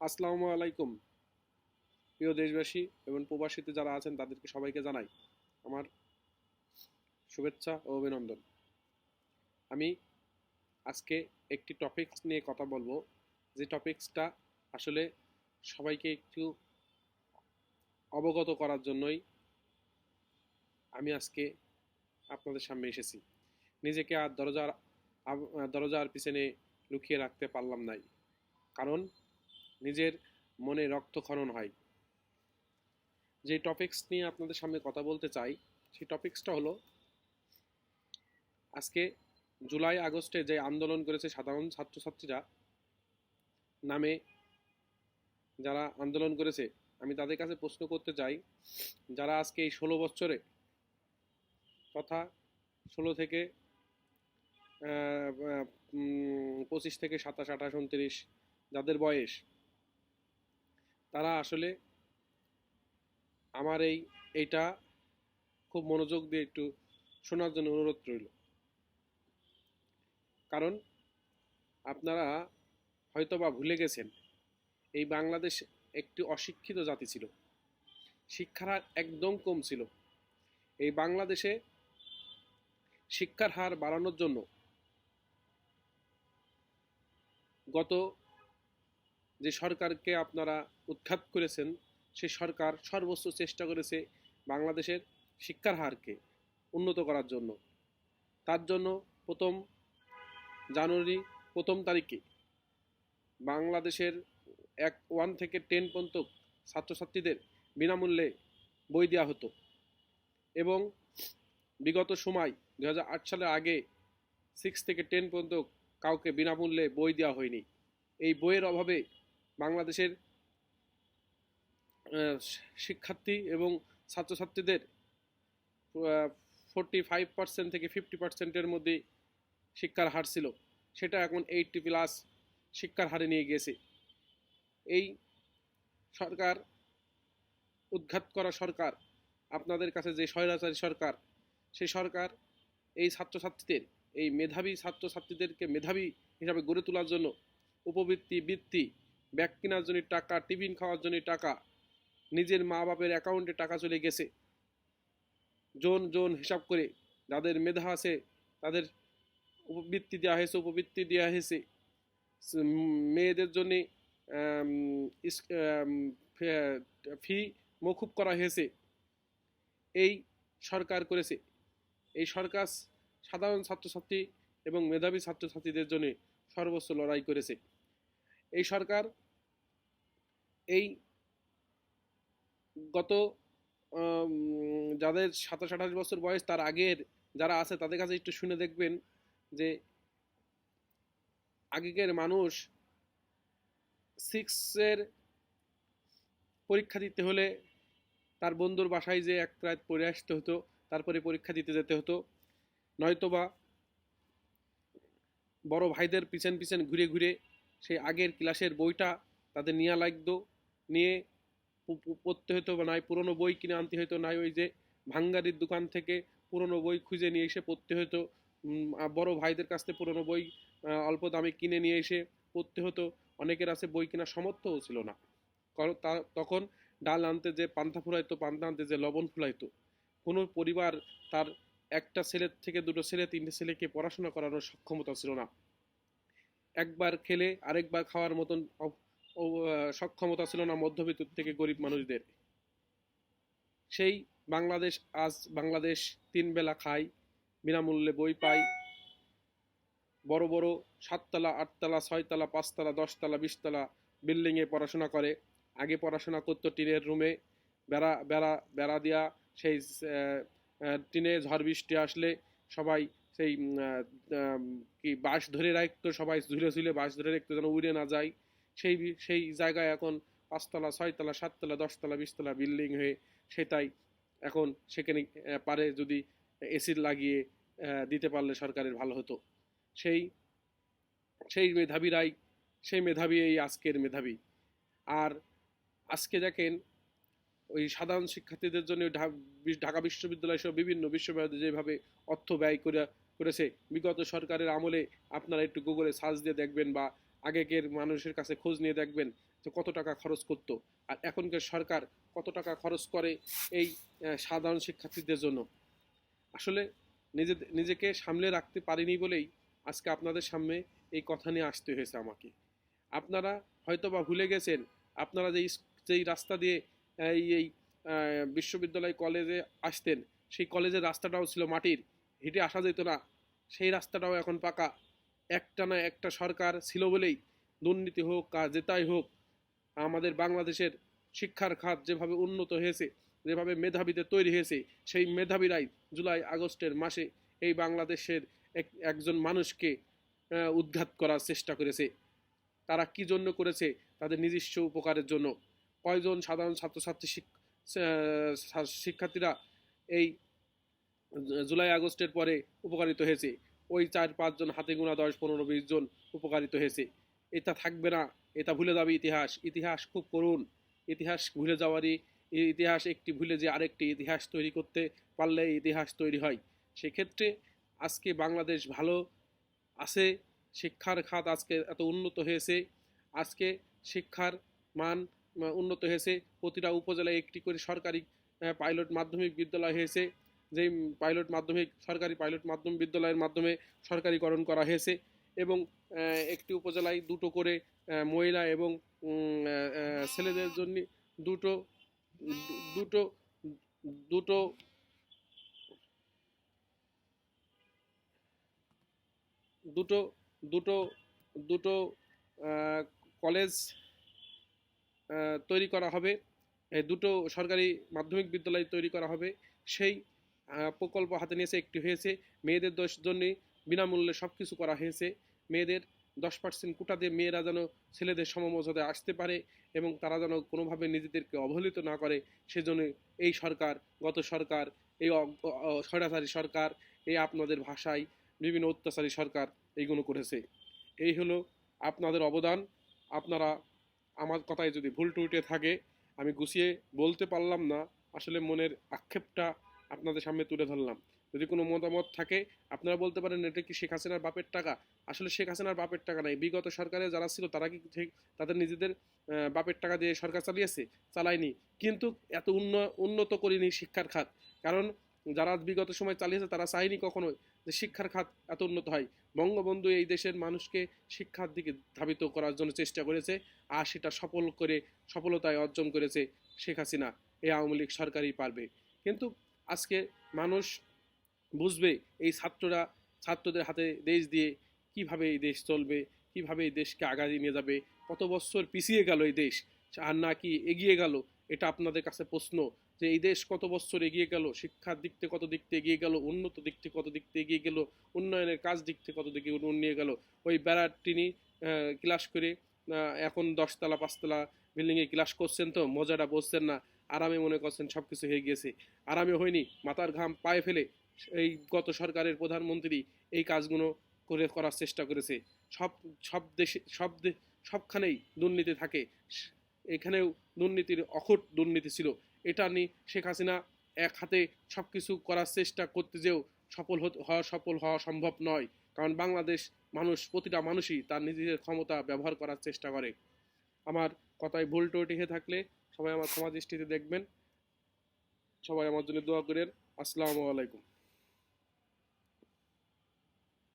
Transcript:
আসসালামু আলাইকুম। প্রিয় দেশবাসী এবং প্রবাসীতে যারা আছেন, তাদেরকে সবাইকে জানাই আমার শুভেচ্ছা ও অভিনন্দন। আমি আজকে একটি টপিকস নিয়ে কথা বলব। যে টপিকসটা আসলে সবাইকে একটু অবগত করার জন্যই আমি আজকে আপনাদের সামনে এসেছি। নিজেকে আর দরজার দরজার পিছনে লুকিয়ে রাখতে পারলাম নাই। কারণ নিজের মনে রক্তক্ষরণ হয়। যে টপিকস নিয়ে আপনাদের সামনে কথা বলতে চাই, সেই টপিকসটা হলো, আজকে জুলাই, আগস্টে যে আন্দোলন করেছে সাধারণ ছাত্রছাত্রীরা, নামে যারা আন্দোলন করেছে, আমি তাদের কাছে প্রশ্ন করতে চাই, যারা আজকে এই ষোলো বছরে তথা ষোলো থেকে পঁচিশ থেকে সাতাশ, আঠাশ, উনত্রিশ, যাদের বয়স তারা আসলে আমার এই, এইটা খুব মনোযোগ দিয়ে একটু শোনার জন্য অনুরোধ রইল। কারণ আপনারা হয়তোবা ভুলে গেছেন, এই বাংলাদেশ একটি অশিক্ষিত জাতি ছিল। শিক্ষার হার একদম কম ছিল। এই বাংলাদেশে শিক্ষার হার বাড়ানোর জন্য গত যে সরকারকে আপনারা উৎখাত করেছেন, সে সরকার সর্বোচ্চ চেষ্টা করেছে বাংলাদেশের শিক্ষার হারকে উন্নত করার জন্য। তার জন্য প্রথম জানুয়ারি, প্রথম তারিখে বাংলাদেশের এক, ওয়ান থেকে টেন পর্যন্ত ছাত্রছাত্রীদের বিনামূল্যে বই দেওয়া হতো এবং বিগত সময় দু হাজার আট সালের আগে সিক্স থেকে টেন পর্যন্ত কাউকে বিনামূল্যে বই দেওয়া হয়নি। এই বইয়ের অভাবে বাংলাদেশের শিক্ষার্থী এবং ছাত্রছাত্রীদের ফোরটি ফাইভ পার্সেন্ট থেকে ফিফটি পার্সেন্টের মধ্যে শিক্ষার হার ছিল। সেটা এখন এইটটি প্লাস শিক্ষার হারে নিয়ে গিয়েছে। এই সরকার, উদ্ঘাত করা সরকার, আপনাদের কাছে যে স্বৈরাচারী সরকার, সেই সরকার এই ছাত্রছাত্রীদের, এই মেধাবী ছাত্রছাত্রীদেরকে মেধাবী হিসাবে গড়ে তোলার জন্য উপবৃত্তি, বৃত্তি ব্যাগ কেনার জন্য টাকা, টিফিন খাওয়ার জন্য টাকা, নিজের মা বাপের অ্যাকাউন্টে টাকা চলে গেছে। জোন জোন হিসাব করে যাদের মেধা আছে, তাদের উপবৃত্তি দেওয়া হয়েছে, উপবৃত্তি দেওয়া হয়েছে। মেয়েদের জন্য ফি মকুব করা হয়েছে। এই সরকার করেছে। এই সরকার সাধারণ ছাত্রছাত্রী এবং মেধাবী ছাত্রছাত্রীদের জন্য সর্বোচ্চ লড়াই করেছে। এই সরকার এই গত যাদের সাতাশ, আঠাশ বছর বয়স তার আগের যারা আছে তাদের কাছে একটু শুনে দেখবেন যে আগেকার মানুষ সিক্সের পরীক্ষা দিতে হলে তার বন্ধুর বাসায় যে এক রাত পড়ে আসতে হতো, তারপরে পরীক্ষা দিতে যেতে হতো। নয়তোবা বড় ভাইদের পিছন পিছন ঘুরে ঘুরে সেই আগের ক্লাসের বইটা তাদের নেওয়া লাগতো, নিয়ে পড়তে হতো বা নাই, পুরনো বই কিনে আনতে হতো নাই ওই যে ভাঙ্গারির দোকান থেকে পুরনো বই খুঁজে নিয়ে এসে পড়তে হতো বড় ভাইদের কাছ থেকে পুরনো বই অল্প দামে কিনে নিয়ে এসে পড়তে হতো অনেকের আছে বই কেনার সামর্থ্যও ছিল না। তখন ডাল আনতে যে পান্তা ফুলাইতো, পান্তা আনতে যে লবণ ফুলাইতো, কোনো পরিবার তার একটা ছেলের থেকে দুটো ছেলে, তিনটে ছেলেকে পড়াশোনা করানোর সক্ষমতা ছিল না। একবার খেলে আরেকবার খাওয়ার মতন সক্ষমতা ছিল না মধ্যবিত্ত থেকে গরিব মানুষদের। সেই বাংলাদেশ আজ বাংলাদেশ তিন বেলা খায়, বিনামূল্যে বই পায়। বড় বড় সাততলা, আটতলা, ছয়তলা, পাঁচতলা, দশতলা, বিশতলা বিল্ডিংয়ে পড়াশোনা করে। আগে পড়াশোনা করতো টিনের রুমে। বেড়া বেড়া বেড়া দেওয়া সেই টিনে ঝড় বৃষ্টি আসলে সবাই সেই কি বাঁশ ধরে রাখতো সবাই, ঝুলে ঝুলে বাঁশ ধরে রাখতো যেন উড়ে না যায়। সেই সেই জায়গায় এখন পাঁচতলা, ছয়তলা, সাততলা, দশতলা, বিশতলা বিল্ডিং হয়ে সেটাই এখন সেখানে পারে যদি এসির লাগিয়ে দিতে পারলে সরকারের ভালো হতো। সেই সেই মেধাবীরাই, সেই মেধাবী এই আজকের মেধাবী। আর আজকে দেখেন, ওই সাধারণ শিক্ষার্থীদের জন্য ঢাকা বিশ্ববিদ্যালয় সহ বিভিন্ন বিশ্ববিদ্যালয় যেভাবে অর্থ ব্যয় করে করেছে। বিগত সরকারের আমলে আপনারা একটু গুগলে সার্চ দিয়ে দেখবেন বা আগেকের মানুষের কাছে খোঁজ নিয়ে দেখবেন যে কত টাকা খরচ করতো। আর এখনকার সরকার কত টাকা খরচ করে এই সাধারণ শিক্ষার্থীদের জন্য। আসলে নিজে নিজেকে সামলে রাখতে পারিনি বলেই আজকে আপনাদের সামনে এই কথা নিয়ে আসতে হয়েছে আমাকে। আপনারা হয়তো বা ভুলে গেছেন, আপনারা যেই যেই রাস্তা দিয়ে এই এই বিশ্ববিদ্যালয় কলেজে আসতেন, সেই কলেজের রাস্তাটাও ছিল মাটির। হেঁটে আসা যেত না। সেই রাস্তাটাও এখন পাকা। একটা না একটা সরকার ছিল বলেই দুর্নীতি হোক আর যেটাই হোক, আমাদের বাংলাদেশের শিক্ষার খাত যেভাবে উন্নত হয়েছে, যেভাবে মেধাবীদের তৈরি হয়েছে, সেই মেধাবীরাই জুলাই আগস্টের মাসে এই বাংলাদেশের এক, একজন মানুষকে উদ্ঘাত করার চেষ্টা করেছে। তারা কি জন্য করেছে? তাদের নিজস্ব উপকারের জন্য। কয়জন সাধারণ ছাত্রছাত্রী শিক্ষার্থীরা এই জুলাই আগস্টের পরে উপকারিত হয়েছে। ওই চার পাঁচজন হাতে গোনা দশ, পনেরো, বিশ জন উপকারিত হয়েছে। এটা থাকবে না, এটা ভুলে যাবে ইতিহাস। ইতিহাস খুব করুণ। ইতিহাস ভুলে যাওয়ারই, ইতিহাস একটি ভুলে যে আরেকটি ইতিহাস তৈরি করতে পারলে ইতিহাস তৈরি হয়। সেক্ষেত্রে আজকে বাংলাদেশ ভালো আছে, শিক্ষার খাত আজকে এত উন্নত হয়েছে। আজকে শিক্ষার মান উন্নত হয়েছে। প্রতিটা উপজেলায় একটি করে সরকারি পাইলট মাধ্যমিক বিদ্যালয় হয়েছে। যেই পাইলট মাধ্যমিক, সরকারি পাইলট মাধ্যমিক বিদ্যালয়ের মাধ্যমে সরকারিকরণ করা হয়েছে এবং একটি উপজেলায় দুটো করে মহিলা এবং ছেলেদের জন্য দুটো দুটো দুটো দুটো দুটো দুটো কলেজ তৈরি করা হবে। দুটো সরকারি মাধ্যমিক বিদ্যালয় তৈরি করা হবে। সেই প্রকল্প হাতে নিয়েছে, একটি হয়েছে। মেয়েদের দশ জন্য বিনামূল্যে সব কিছু করা হয়েছে। মেয়েদের দশ পার্সেন্ট কোটা দিয়ে মেয়েরা যেন ছেলেদের সমমর্যাদায় আসতে পারে এবং তারা যেন কোনোভাবে নিজেদেরকে অবহেলিত না করে, সেজন্য এই সরকার, গত সরকার, এই স্বৈরাচারী সরকার, এই আপনাদের ভাষায় বিভিন্ন অত্যাচারী সরকার এইগুলো করেছে। এই হলো আপনাদের অবদান। আপনারা আমার কথায় যদি ভুল টুটে থাকে, আমি গুছিয়ে বলতে পারলাম না। আসলে মনের আক্ষেপটা আপনাদের সামনে তুলে ধরলাম। যদি কোনো মতামত থাকে, আপনারা বলতে পারেন, এটা কি শেখ হাসিনার বাপের টাকা? আসলে শেখ হাসিনার বাপের টাকা নাই। বিগত সরকারে যারা ছিল, তারা কি ঠিক তাদের নিজেদের বাপের টাকা দিয়ে সরকার চালিয়েছে? চালায়নি। কিন্তু এত উন্ন, উন্নত করিনি শিক্ষার খাত। কারণ যারা বিগত সময় চালিয়েছে, তারা চায়নি কখনোই যে শিক্ষার খাত এত উন্নত হয়। বঙ্গবন্ধু এই দেশের মানুষকে শিক্ষার দিকে ধাবিত করার জন্য চেষ্টা করেছে আর সেটা সফল করে, সফলতায় অর্জন করেছে শেখ হাসিনা। এই আওয়ামী লীগ সরকারই পারবে। কিন্তু আজকে মানুষ বুঝবে এই ছাত্ররা, ছাত্রদের হাতে দেশ দিয়ে কীভাবে এই দেশ চলবে, কীভাবে এই দেশকে আগায় নিয়ে যাবে, কত বছর পিছিয়ে গেল এই দেশ, আর না কি এগিয়ে গেল, এটা আপনাদের কাছে প্রশ্ন যে এই দেশ কত বছর এগিয়ে গেল, শিক্ষার দিক থেকে কত দিক থেকে এগিয়ে গেল, উন্নত দিক থেকে কত দিক থেকে এগিয়ে গেল, উন্নয়নের কাজ দিক থেকে কত দিকে উন্নয়ে গেল। ওই বেড়ার টিনি ক্লাস করে এখন দশতলা, পাঁচতলা বিল্ডিংয়ে ক্লাস করছেন তো, মজাটা বসছেন না। আরামে মনে করছেন সব কিছু হয়ে গিয়েছে। আরামে হয়নি, মাথার ঘাম পায়ে ফেলে এই গত সরকারের প্রধানমন্ত্রী এই কাজগুলো করে করার চেষ্টা করেছে। সব সব দেশে, সব সবখানেই দুর্নীতি থাকে। এখানেও দুর্নীতির অখট দুর্নীতি ছিল। এটা নিয়ে শেখ হাসিনা এক হাতে সব কিছু করার চেষ্টা করতে যেও সফল হওয়া সফল হওয়া সম্ভব নয়। কারণ বাংলাদেশ মানুষ, প্রতিটা মানুষই তার নিজেদের ক্ষমতা ব্যবহার করার চেষ্টা করে। আমার কথায় ভুল ত্রুটি হয়ে থাকলে সবাই আমার ক্ষমা দৃষ্টিতে দেখবেন। সবাই আমার জন্য দোয়া করেন। আসসালামু আলাইকুম।